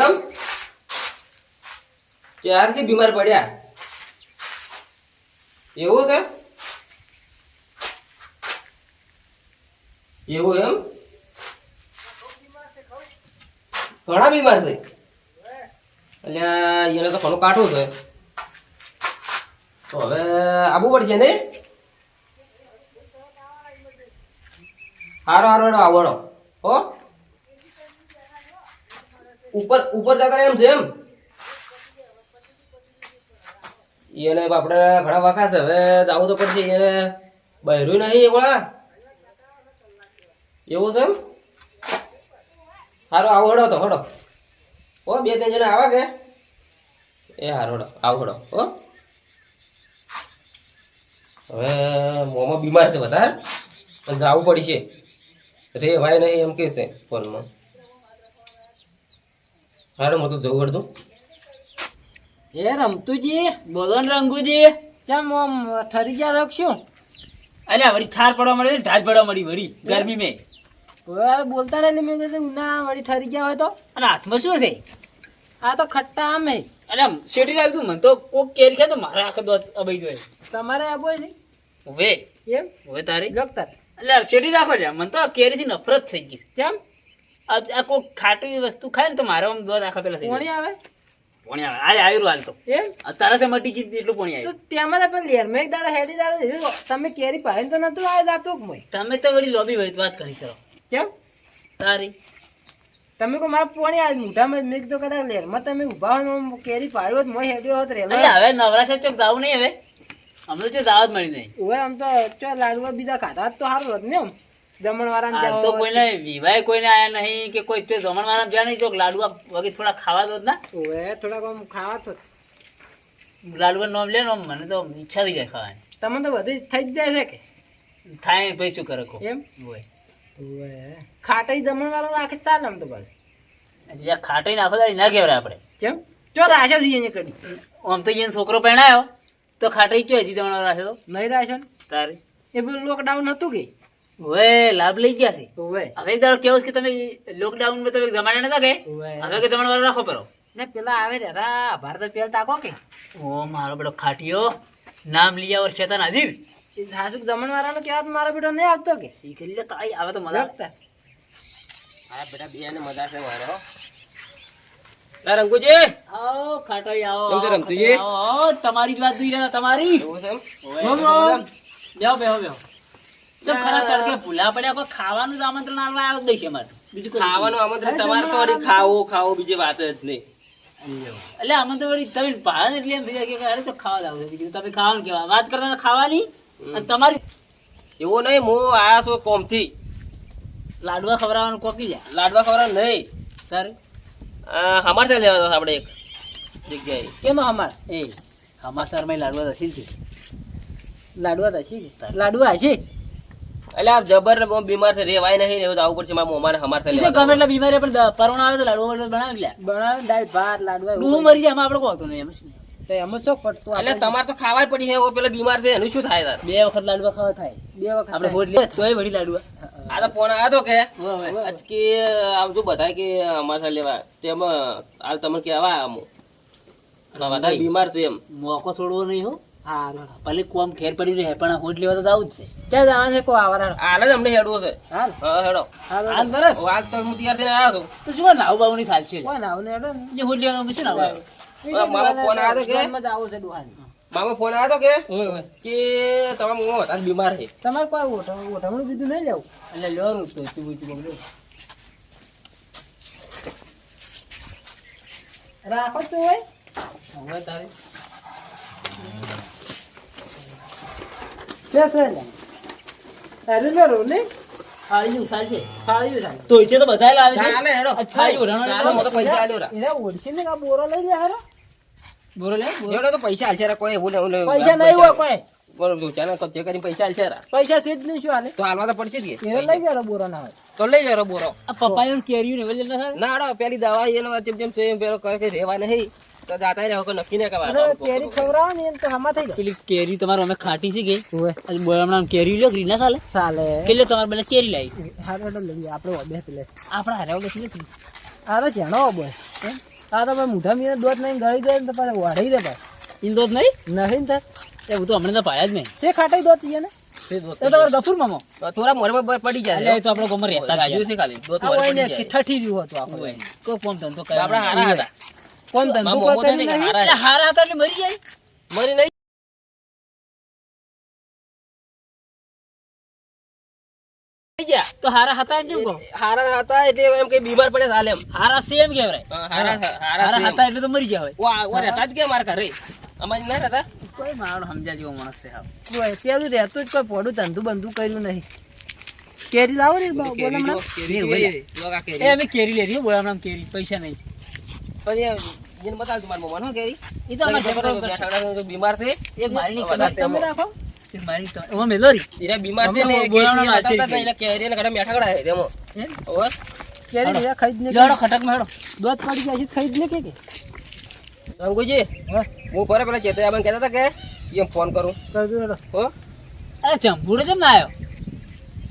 એવું ક્યારથી બીમાર પડ્યા. એવું છે? એવું એમ? ઘણા બીમાર છે. એટલે એને તો ઘણું કાઠું છે. તો હવે આવવું પડશે ને? હારો હારો, આવડો. હો? ઉપર ઉપર જતા એમ છે એમ? એને આપણે ઘણા વખત છે. હવે જવું તો પડશે. એને બહેરું નહીં એવડા એવું છે એમ? હારો, આવું હડો તો, હડો. ઓ બે, ત્રણ જણા આવા કે? એ હારો, હડો, આવું, હડો, હો. હવે મોમાં બીમાર છે વધારે. જવું પડશે. રે ભાઈ નહીં એમ કહેશે ફોનમાં. હારો હું જવું પડતું એ રમતુજી બોલો ને રંગુજી. ચમ આમ ઠરી ગયા છો? કે શું અલ્યા વળી ઠાર પડવા મળી ઢાજ પડવા મળી વળી ગરમી મેં બોલતા રહે ને મેં કીધું ઉના વળી ઠરી ગયા હોય તો? અને હાથમાં શું છે આ તો ખટ્ટા આમ. હે અરે આમ શેઠી રાખતું મને તો કોક કેરી ખાય તો મારા આખે દોત અબાઈ જોઈએ તમારે આ બોય છે? હવે? એમ? હવે તારી? જોગતા એટલે શેઠી રાખો લ્યા મને તો કેરીથી નફરત થઈ ગઈ કેમ આ કોઈ ખાટી વસ્તુ ખાય ને તો મારા આમ દોધ આખા પેલા કોણી આવે? પોણી આવે. આ આવ્યું હાલ તો. એમ? આ તારા સે મટી જીત એટલું પોણી તો આવ્યું તેમાં પણ લેર મેં એક દાડા હેડી દાડા. તમે કેરી પાડીને તો નતું આવે દાતું કે મોય તમે તો વળી લોબી વળી વાત કરી કરો. કેમ? તારી. તમે કો મારા પોણી આજ મોઢામાં મેં તો કદાચ લેરમાં તમે ઊભા હો કેરી પાડ્યો મોય હેડ્યો હોત રે હવે નવરાશ ચોક જાવ નહીં હવે? અમને તો જાવ જ મળી નહીં. હવે આમ તો ચો લાડવા બીજા ખાધા તો સારું હોત ને આમ. જમણવાળાને તો કોઈને વિવાહ કોઈને આયા નહીં કે કોઈ તે જમણ વાળા જ્યાં નહીં જો લાડવા વગેરે થોડા ખાવા દો જ ના. થોડાક આમ ખાવા તો. લાડવા નામ લે મને તો ઈચ્છા થઈ જાય ખાવાની. તમને તો બધું થઈ જ જાય છે કે? થાય પછી શું કરે કો એમ? હોય. ખાટાઈ જમણવાળો રાખે ચાલે આમ તો બસ એટલે ખાટી નાખો તો ના કહેવાય આપણે. કેમ? ચો રાખે છે અહીંયા કરી આમ તો એને છોકરો પહેણાયો તો ખાટી ક્યાં હજી જમણ રાખે નહીં રાખ્યો તારે. એ બધું લોકડાઉન હતું કે? હવે લાભ લઈ ગયા છે. ઓએ હવે એક દાડો કેવું છે કે તમે લોકડાઉનમાં તમે જમાડ્યા નતા કે? હવે કે જમણ વાળો રાખો પરો ને પેલા આવે રે રા ભારત પેલ તાકો કે. ઓ મારો બેટો ખાટિયો. નામ લઈ આવો શેતાન હાજીર. એ હાસુક જમણવાળાનો કહેવાત મારો બેટો નહીં આવતો કે. શીખી લે કાઈ? આવે તો મજા. આવતા આ બેટા બે ને મજા છે મારો લા રંગુજી. આવો ખાટોઈ આવો સમજે છે આવો, રમતુજી? આવો, તમારી જ વાત જોઈ રહ્યા હતા, તમારી. બેહો બેહો બેહો. તો ખરા તડકે ભૂલા પડ્યા પણ ખાવાનું જ આમંત્રણ આલવા આવ્યો જ નહીં અમારે બીજું ખાવાનું આમંત્રણ તમારે તો ખાવો ખાવો બીજી વાત જ નહીં. એટલે આમાં તો વળી તમે ભાવે એટલે એમ થઈ જાય કે અરે તો ખાવા જાવ. બીજું તમે ખાવાનું કેવા વાત કરતા ખાવાની અને તમારી એવો નહીં હું આયા છું કોમથી. લાડવા ખવડાવવાનું કોકી જાય લાડવા ખવડાવ નહીં. તારે? આ હમારથી લેવાનો આપણે એક જગ્યાએ. કેમ હમાર? એ હમાસરમાં લાડવા તો હસી જ લાડવા દસી? લાડવા હશે? એટલે આ જબર બીમાર છે રેવાય નહીં એવું આવું પડશે મારા મોમાને હમારથી ગમે એટલે બીમારી પણ દ- આવે તો લાડુ બનાવી લે બનાવે ડાય ભાત લાડવા એવું મરી જાય આપણે કોતો નહીં એમ તો એમાં શું પડતું એટલે તમારે તો ખાવા જ પડી છે ઓ પેલા બીમાર છે એનું શું થાય તાર? બે વખત લાડવા ખાવા થાય. બે વખત આપણે હોટ લે તોય વળી લાડવા. આ તો ફોન આવ્યો તો કે હોવે, હોવે. આજ કે આવજો બધા કે અમાસા લેવા. તેમાં હાલ તમે કેવા આમો બધા બીમાર છે એમ. મોકો છોડવો નહીં હો. હારું ભલે કોમ ખેર પડી રહે પણ હોટ લેવા તો જવું જ છે. ક્યાં જવાનું છે કો આવારા હાલ જ અમને હેડવું છે. હાલ હા હેડો. હાલ હાલ. બરાબર. આજ તો હું તૈયાર થઈને આવ્યો તો શું નાવ બાવની સાલ છે. કોઈ ના આવું હેડો ને. હોટ લેવા શું નાવ આવે? મારો ફોન આવ્યો કે? ઘરમાં જ છે ડોહાને. મામા ફોન આવ્યો કે? ઓય, ઓય. કે તમારા મોમાં હતા બીમાર છે. તમારે કોઈ ઓઠ- ઓઠમણું બીજું નહીં લેવું? એટલે ચૂબું ચૂબું લે. રાખો તો હોય હવે તારે બોરો લઈ લે હારો બોરો લે તો પૈસા આલશે કોઈ એવું પૈસા નહીં હોય કોઈ બરોબર ચાલે કરીને પૈસા આલશે પૈસા છે જ નહીં શું હાલે તો હાલવા તો પડશે જ કે લઈ ગયો બોરો ના હોય તો લઈ જાવ બોરો પપ્પા કેરીયું ને પેલી દવા એનો જેમ જેમ પેલો કહે રેવા નહીં તો જાતા રહો કે નક્કી નહીં કરવા. કેરી ખવડાવો ને તો હમા થઈ જાય પેલી કેરી તમારે અમે ખાટી છે કે? ઓવે. આજે બોલામણા કેરી લ્યો ગ્રીન ના ચાલે? ચાલે. તમારે પેલા કેરી લાવી? હારું હેડો લઈએ આપણે ઓબે લે. આપણા હારે લેશે ને આ તો ચેણો ઓબો આ તો મુઠા મીને દોત નહીં ગળી દે તો પાછા વાઢી દે ભાઈ. ઇન દોત નહીં? નહીં ને એવું તો હમણાં તો પાયા જ નહીં. તે ખાટાઈ દોત ને એ ગફુર મામો. થોડા મોરમાં પડી જાય તો આપણો ગમર રહેતા છે છે ખાલી. દોત આ મોરે હોય ને પડી જાય ઠઠી રહ્યું હતું આખું. કોઈ ફોન ધંધો કરે આપડા હારા હતા. કોણ ધંધો મામા કોઈ મોમો કરી થઈને નહીં? હારા હતા એટલે મરી જાય. મરી નહીં. તો હારા હતા એમ કેમ કહો? હારા હતા એટલે એમ કે બીમાર પડે હાલે એમ. હારા છે એમ કહેવાય. હારા હારા હારા હતા એટલે તો મરી ગયા હોય. એમ. વા વા રહેતા જ કે માર ઘરે? અમારી ના રહેતા કોઈ મારો સમજા જેવો માણસ છે હાવ. કોઈ પેલું રહેતું જ કોઈ પોડું ધંધુ બંધુ કર્યું નહીં. કેરી લાવો ને કેરી એ કેરી. અમે કેરી લેરી હો બોલામણા કેરી પૈસા નહીં. પણ જેને બતાવ મારા મમ્મા નો કેરી. ઈ તો અમાર. બેઠા બીમાર છે. એક મારી ની વધારે તમે રાખો. મારી તો એમાં મેલોરી એને બીમાર છે ને અમે કેરી છે જ નહીં, એટલે ઘરે બેઠા કડા છે તેમાં. એમ? કેરી લીધા ખાઈ જ લેવડો ખટકમાં હેડો. દોત પડી જાય છે ખાઈ ને કે? હું. ઘરે પેલા કહેતા હતા કે એમ ફોન કરું. કરજો હેડો. હો? અરે ચંપુડો કેમ ના આવ્યો?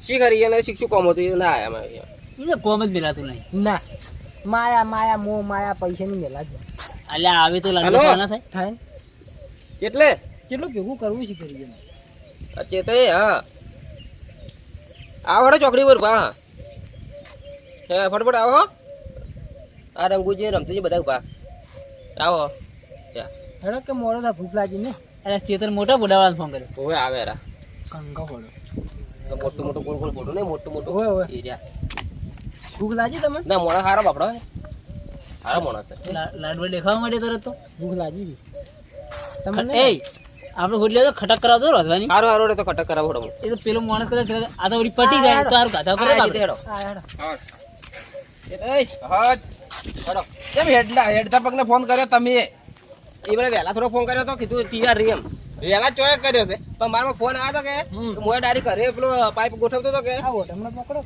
શી કરી? એને શીખશું કોમ હતું? એ ના અમારે અહીંયા. એને કોમ જ મેલાતું નહીં. ના. માયા માયા મો માયા પૈસા ની મેલા જ અલ્યા આવી તો લાગે ના થાય. થાય કેટલે કેટલું ભેગું કરવું છે કરી એને. આ તો હા. આવડે ચોકડી પર પા ફટફટ આવો હો. આ રમતું રમતુજી બધા પા આવો. હેડો કે મોડો થાય ભૂખ લાગી ને? અરે ચેતન મોટા બોડાવાળા ફોન કર્યો. ઓવે આવે રા. કંગા બોડો મોટું મોટું ગોળ ગોળ બોડો ને મોટું મોટું. હોય હોય એ રહ્યા. ભૂખ લાગી તમને? ના મોડા સારા બાપડો હે હારો છે. લાડવા દેખાવા માટે તરત તો. ભૂખ લાગી ગઈ. તમને એ આપણે હોટલે તો ખટક કરાવતો રોધવાની હારો હારો તો ખટક કરાવો હેડો. એ તો પેલો માણસ કદાચ આ તો વળી પટી જાય તો હારું ગાધા કરો હા, આપણે. હેડો. આ. કેમ હેડલા? હેડતા પગને ફોન કર્યો તમે? એ મને વહેલા થોડો ફોન કર્યો તો કીધું તૈયાર રહી એમ. વેલા ચોય કર્યો છે. પણ મારો ફોન આવ્યો કે મોય ડારી ઘરે પેલો પાઇપ ગોઠવતો તો કે આવો તમને પકડો.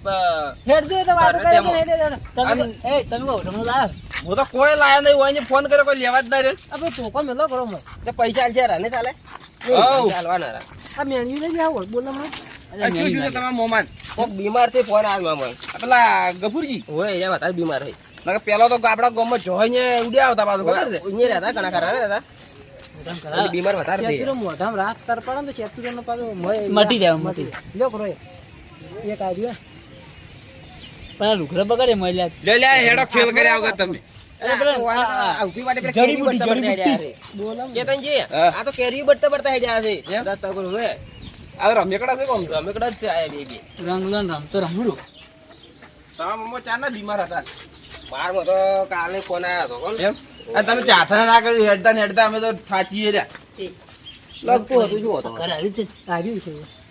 હેડ દે તો વાત કરે કે હેડ હેડ. તમે એ તમે કહો લાવ હું તો કોઈ લાયો નહીં હોય ફોન કર્યો કોઈ લેવા જ ના રહ્યો. અબે ભાઈ ટોકો મેલો કરો મને. એટલે પૈસા છે રાને ચાલે ઓ ચાલવાના રા આ મેન્યુ લઈ આવો બોલો મને શું શું છે તમારા મોમાન કોક બીમારથી ફોન આવ્યો મને પેલા ગફુરજી? હોય અહીંયા વધારે બીમાર હોય નકર પેલો તો આપડા ગામમાં જોઈને ઉડ્યા આવતા પાછું ખબર છે? અહીંયા રહેતા ઘણા ખરા રહેતા. મોઢામાં. બીમાર વધારે થઈ ચેતુરો રાત તર પડે તો તો ચેતુરો પાછો મોય મટી જાય, મટી લ્યો કરો એક આઈડિયા પણ આ બગાડે મળ્યા લે લે હેડો ખેલ કર્યા વગર તમે. આ- કેરી તો કેરી બળતા બળતા હેડ્યા છે. આ રમેકડા છે કોમ. રમેકડા જ છે આ બે બે. રમતો રમડું. તમારા મમ્મા ચારના બીમાર હતા. મારમાં તો કાલે ફોન આવ્યો હતો કોણ? એમ? આ તમે ચાથા ના કર્યું હેડતા ને હેડતા અમે તો થાચીએ રહ્યા. લગતું હતું આવ્યું છે આવ્યું છે.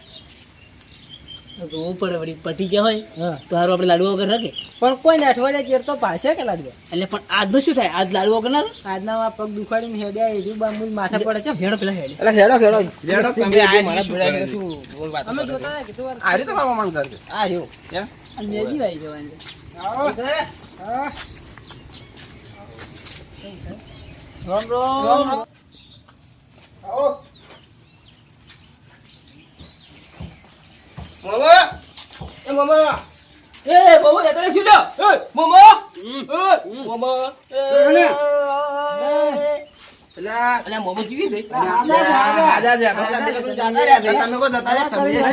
જોવું પડે વળી પટી ગયા હોય તો હારું આપણે લાડુ વગર રાખે. પણ કોઈ ને અઠવાડિયા ચેર તો પાડશે કે લાડવા? એટલે પણ આજનું શું થાય? આજ લાડુ વગર ના આજના પગ દુખાડીને હેડ્યા એ માથે પડે છે. ભેડો પેલા હેડે. એટલે હેડો હેડો. હેડો, તમે બે- બે મારા શું શું બોલ વાત અમે જોતા હતા કીધું આ રીતે તમારા મમ્માન ઘર આ રહ્યું. અને મેજી વાઈ જવાની છે. રામ રામ. મોમો? એ મોમો. એ મોમો જતા રહી લ્યો એ મોમો? મોમો. અલ્યા મોમો જીવી ગઈ આજા તો. જાતા રહ્યા તમે જતા રહ્યા તમે રહ્યા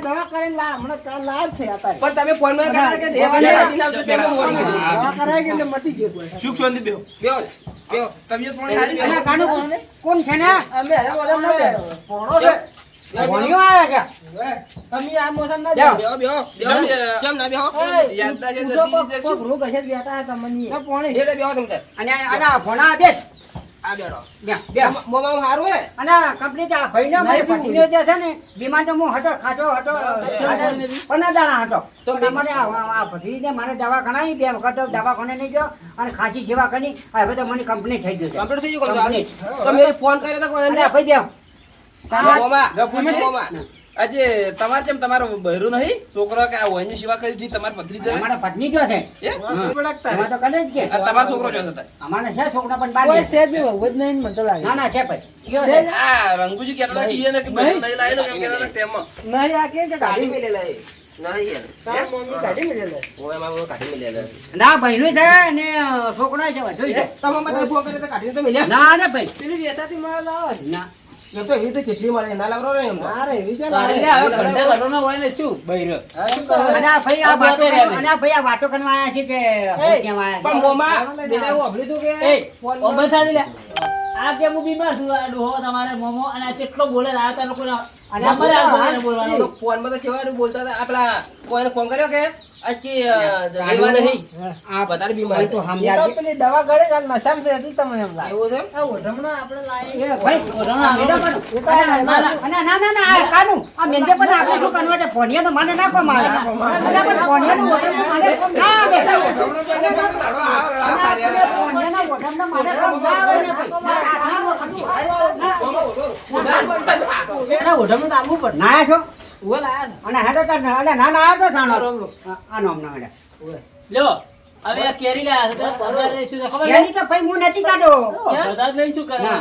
દવા લા હમણાં છે પણ તમે ફોનમાં કે તેમાં. દવા કે એટલે મટી ગયું સુખ શાંતિ પાણી છે? એના કાનું કોણ? કોણ છે ને? અમે હરા મોસમ ના બેહો. પોણો છે. ભણ્યો આયા કે અમે આ મોસમ ના બેહો. બેહો, બેહો, બેહો. જમ, કેમ ના બેહો? એ, યાદદાસ્ત જતી છે કોક રોગ હશે જ બેઠા હશે તમને. એટલે બેહો તમ અને આના ભણા દે આ બેહો. બે બે મોમો- મોમો હારું હે? અને કંપની તો આ ભાઈના મારી પત્નીઓ જે છે ને ડિમાન્ડ હું હતો ખાતો હતો પંદર દાણા હતો તો મને આ આ ભત્રીજને મારે દવા કણાવી બે વખત દવાખાને નહીં ગયો અને ખાસી સેવા કરી હવે તો મને કંપની થઈ ગયું છે થઈ ગયું તો મેં ફોન કર્યો તો અને. ભાઈ દેવ. આજે તમારે કેમ તમારો બહેરો નહીં? છોકરો કે આ વયની સેવા કરી હતી તમારી પત્ની છે અમારા પત્ની જો છે. તો જ કે. તમારો છોકરો જો હતા અમારે છે છોકરા પણ બાર છે. ના ના છે ભાઈ છે? આ રંગુજી કહેતા હતા કે ઈ કે બહેરો નહીં લાવેલો કેમ કહેતા હતા કે તેમાં. નહીં યાર. ઓય, એમાં હું કાઢી ના બહેનું છે અને છોકરા છે ના ના ભાઈ પેલી તો તો. ના ના ભાઈ. ના. એમ તો એવી તો કેટલી મળે ના લાવરો ને એમ તો. એટલે હવે ઘંટા ઘંટોનો હોય ને શું? બૈરો. અને ભાઈ આ આ વાતો બોતે રે કરવા- અને ભાઈ આ વાતો કરવા આવ્યા છે કે હું કેમ પણ મોમાં પેલા એવું સાંભળ્યું હતું કે એ ઓબન થા લે. આ કે હું બીમાર છું આ ડોહો તમારે મોમો અને આ કેટલો બોલે આ તા લોકો અને આ અમારે આ બોલે, બોલે બોલવાનું. તો ફોનમાં તો કેવા હારું બોલતા હતા? આપણા કોઈને ફોન કર્યો કે? બીમાર ભાઈ તો સમજાવજે. એવું છે એમ? એ ભાઈ, આ મેંદા પણ- અને ના, ના, ના, ના, આ કાનું, આ મેંદા પણ આપણે શું તો માને પણ મારે ના મારે કામ ના આવે ને ભાઈ. ના છો? અને હેડો તાર ના- અને ના, ના, આવ્યો તો સાનો. આ- આ ના હેડે. લ્યો હવે કેરી લે તો પગાર શું ખબર? છે તો ભાઈ હું નથી કાઢો. શું ના.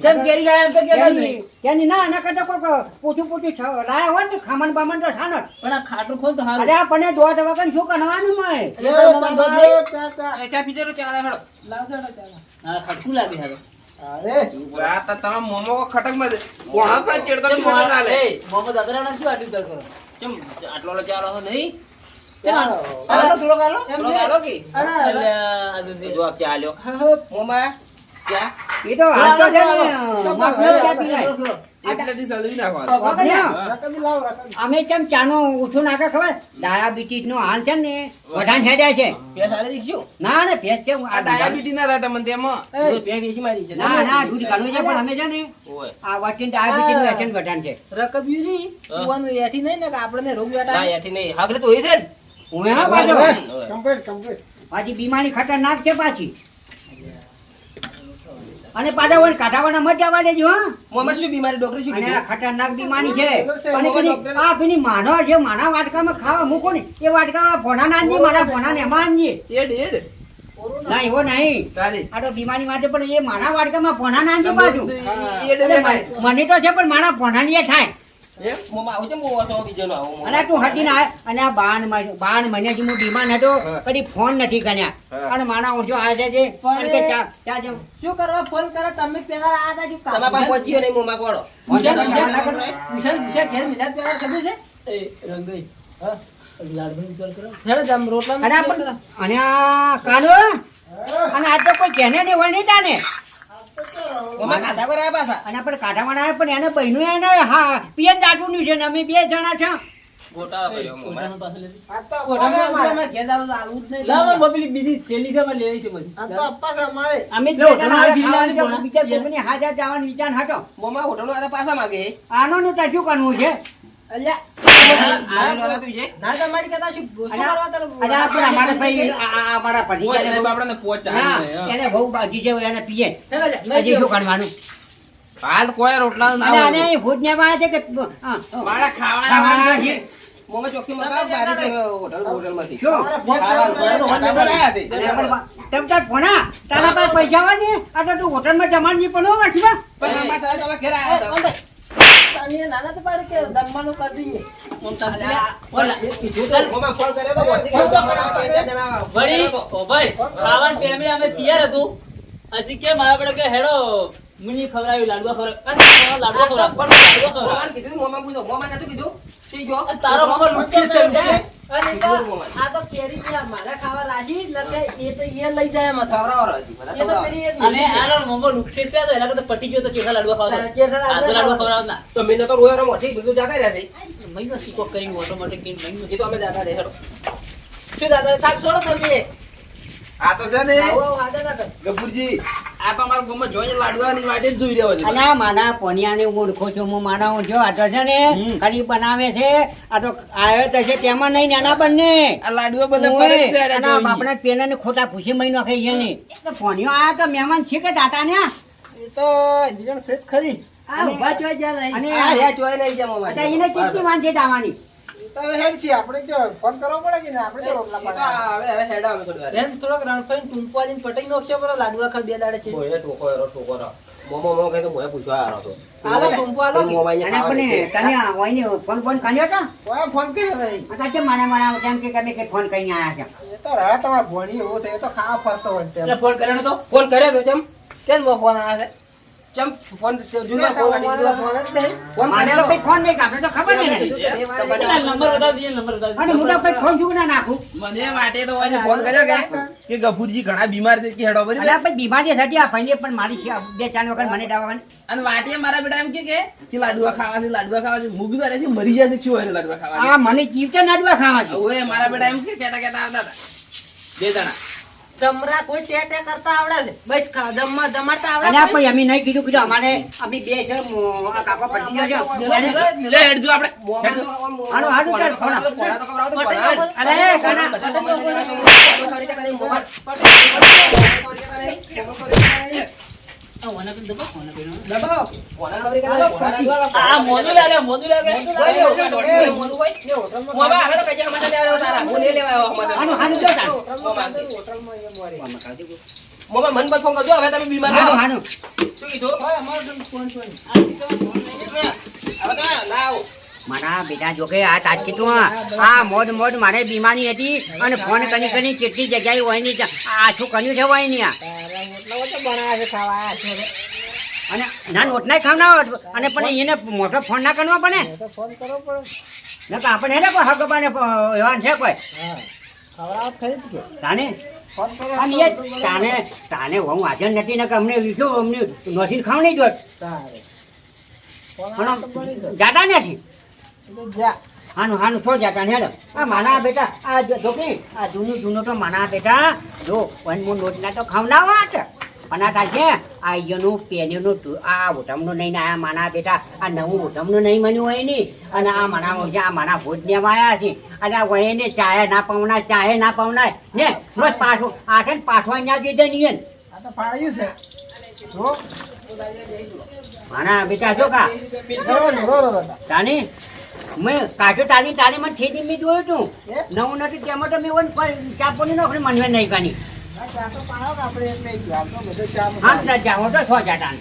જેમ કેરી લાયા એમ તો ત્યાંની ના એના કરતા કોઈક પૂછું પૂછું લાયા હોય ને ખામણ બામણ તો જ. પણ આ ખાટું ખોલ તો હારું અરે આ પણ દોઢ વગર શું કરવાનું મય? ચા હેડો. હા ખટકું લાગે હારું મોમો ખટકમાં છે. કોણા પર ચેડતા ના ચાલે. એ મોહમ્મદ અગરાના શું આટલું ઉતાર કરો? ચમ આટલો લો ચાલો નહીં. ચમ આલો આલો થોડો આલો થોડોક આલો કે? એટલે આ દૂધી જો આ ચા લ્યો. મોમાં. ચા? એ તો અમે કેમ ચાનો ઓછું નાખે ખબર? ડાયાબિટીસ નો હાલ છે ને વઢાણ હેડ્યા છે. ના ના ને છે ડાયાબિટીસ ના થાય મને તેમાં. ના ના દૂધ કાઢું છે પણ અમે છે ને આ વટીને ડાયાબિટીસનું એસન વઢાણ છે હા. ના, યાથી નહીં. હાગરે તો હોય છે ને. હું એનો પાછો. ઓય. પાછી બીમારી ખતરનાક છે પાછી. અને પાછા હોય ને કાઢાવાના મત જવા દેજો હા. મોમાં શું બીમારી ડોક્ટર શું કીધું? ખતરનાક બીમારી છે. અને પેલી આ પેલી માનો જે માના વાટકામાં ખાવા મૂકો ને એ વાટકામાં ફોણા ના આનજી મારા ભોણા ને એમાં આંજી એડ એડ. ના એવો નહીં. આ તો બીમારી માટે પણ એ માણા વાટકામાં ભોણા ના આનજી બાજુ. મને તો છે પણ મારા ભોણા ની એ થાય. અને તું હટી ના અને આ બાણ બાણ મહિનાથી હું બીમાર હતો કદી ફોન નથી કર્યા. અને મારા ઊંચો આવે છે અને કે ચા ચા જાઉં. શું કરવા ફોન કરે તમે પેલા આ દાજુ તમારા પહોંચ્યો નહીં મોમાં કોડો. પૂછે, પૂછે, ના કરો. પૂછે પૂછે ઘેર મિલાદ પેલા ખબર છે? એ રંગઈ. હા. લાડભાઈ ઉતાર કરો. હેડો જમ રોટલા અને આ પણ- અને આ કાનો? અને આ તો કોઈ કેને નહીં હોય નહીં તાને. કાઢા પાછા. અને આપણે કાઢાવાના આવે પણ એને બહેનું એને હા પિયન દાટુનું છે ને અમે બે જણા છે ગોટાળો કર્યો મોમાં. પોતાનો પાસે લેતી. આ તો અમારે ઘેર જાવ તો આલવું જ નહીં લાવ મારી બબલી બીજી છેલ્લી છે મારે લેવી છે બધી આ તો અપ્પા છે અમારે અમે લો, બે જણા તમારે ઘી ખાવાનું લાવવાની છે, પોણા. બીજા કોઈની હાજર જવાનો વિચાર હતો મોમાં હોટલનો આ પાછા માગે. આનો નું તો શું કરવું છે હાલ કોઈ રોટલા તે હોટલમાં જમાન નહીં પણ નાના તો પાડે કે જમવાનું કરી દઈએ હજી કેમ આપડે કે હેડો મુની ખવડાવી લાડવા ખવડાવી. લાડવા ખવડાવ પણ લાડવા ખવડાવ. કીધું મોમાં પૂછો મોમાં નતું કીધું. તારો મામા લુકી છે. અને તો આ તો કેરી ની મારા ખાવા રાશી ન એ તો એ લઈ જાય એ તો ખવડાવો. પેલી એ અને આનો મામો લુખી છે તો એના કરતા પટી ગયો તો લાડવા ચેઠા લાડવા ખવડાવ ના તો મેં તો રોયો મોટી બધું જાતા રહ્યા છે. મહિનો સીકો કરીને ઓટોમેટિક મહિનો અમે જાતા રહે હેડો શું દાદા થાક છોડો તમે. આ તો છે ને ના કર આ તો અમારા ગામમાં જોઈને લાડવાની વાટે જ જોઈ રહ્યો છે. અને આ માના પોનિયાને ઓળખો છું હું માના હું જો આ તો છે ને હમ. કરી બનાવે છે આ તો આવ્યો તો છે તેમાં નહીં નાના બંને. આ લાડવા બધા પર જ જાય અને આ પેલાને ખોટા ભૂસી મહિનો ખાઈ ગયા ને. પોનિયો આયા તો મહેમાન છે કે દાતા ને એ તો ખરી. આ જ્યાં. અને રહ્યા જોઈ લઈ છે એને કેટલી વાંધે દાવાની તો હેડ છીએ આપણે જો ફોન કરવો પડે કે ના આપણે તો રોટલા એ હવે હવે હેડા અમે થોડી વાર. બેન થોડોક રણફાઈને ટૂંપો આલીને પટાઈ નાખશો પેલો લાડવા ખા બે દાડે છે. મોએ ટોકો એરો ટોકો રો મોમો મોમો કહે તો મોએ પૂછવા આવ્યો હતો. હાલો ટૂંપો હાલો કે. અને આપણે તને ઓયને ફોન ફોન કર્યો તો? ઓય ફોન કર્યો નહીં અત્યારે કેમ માને માને કેમ કે કે ફોન કઈ આયા છે? એ તો રહે તમારે ભણી એવો થયો તો ખાવા ફરતો હોય તેમ. ફોન કર્યો નતો? ફોન કર્યો તો ચમ કેમ ફોન આવે ચમ ફોન જૂનો ફોન. ફોન જ ફોન નહીં કાપે તો ખબર નહીં એટલે નંબર બતાવ દઈએ નંબર બતાવ અને મોટા ભાઈ ફોન શું ના નાખું. મને માટે તો આજે ફોન કર્યો કે? કે ગફુરજી ઘણા બીમાર છે કે હેડો ભરી અલા ભાઈ બીમારી થતી આ ભાઈને પણ મારી છે બે ચાર વખત મને દવાખાને. અને વાટે મારા બેટા એમ કે કે કે લાડવા ખાવા છે લાડવા ખાવા છે મૂકી દો અરે મરી જાય છે શું હોય લાડવા ખાવા આ મને જીવતે લાડવા ખાવા છે ઓએ મારા બેટા એમ કે કેતા કેતા આવતા હતા. બે જણા. તમરા કોઈ ટે ટે કરતા આવડે છે બસ જમવા જમાતા આવડે આ પછી અમે નહીં કીધું કીધું અમારે અમે બે છે આ કાકો પડી ગયો લે હેડજો આપણે હાલો, હાલો, ચાલ. પોણા પોણા. લોકો- અરે, કાના. આ ઓના પેલું દબાવો, ઓના. નહીં, નહીં મોરી. બેટા જોકે આ તાજકી તું આ મોડ મોડ મારે બીમારી હતી અને ફોન કરી કરી કેટલી જગ્યાએ હોયની આ શું કર્યું છે હોય નહીં આ તારા ના નોટ છે ખાવા છે. અને ના અને પણ એને મોટો ફોન ના કરવા પડે તો ફોન કરવો પડે. ને તો આપણે હેને કોઈ હગબાને એવાન છે કોઈ. જ તાને? અને એ તાને તાને હું હાજર નથી ને કે અમને વિશું અમને નથી ખાવ નહીં જોત. પણ બની. જાતા નથી જા. હાનું હાનું થોડ જાતા ને આ માના બેટા આ જો જો કે આ જૂનું જૂનું તો માના બેટા જો વનમું નોટના તો ખાવના વાત પણ આ છે આ ઈયોનું પેન્યુનું આ ઉઠમનું નહીં ને આ માના બેટા આ નવું ઉઠમનું નહીં મન્યું હોયની. અને આ માના મોજા આ માના ભોજ ને આવ્યા છે. અને આ વયને ચાય ના પાવના ચાય ના પાવના ને રોજ પાછું આઠે ને પાછો અહીંયા દે દે નિયન આ તો પાડ્યું છે. માના બેટા જો કા. તાને મેં કાચો તાલી તાલી મને ઠેડી મેં જોયું હતું નવું નથી તેમાં તો મેં વન ચાપોની નોકરી મને નહીં કાની ના ચા તો પાડો આપણે એટલે આમ તો બધો ચા હા જાઓ તો છો જાતા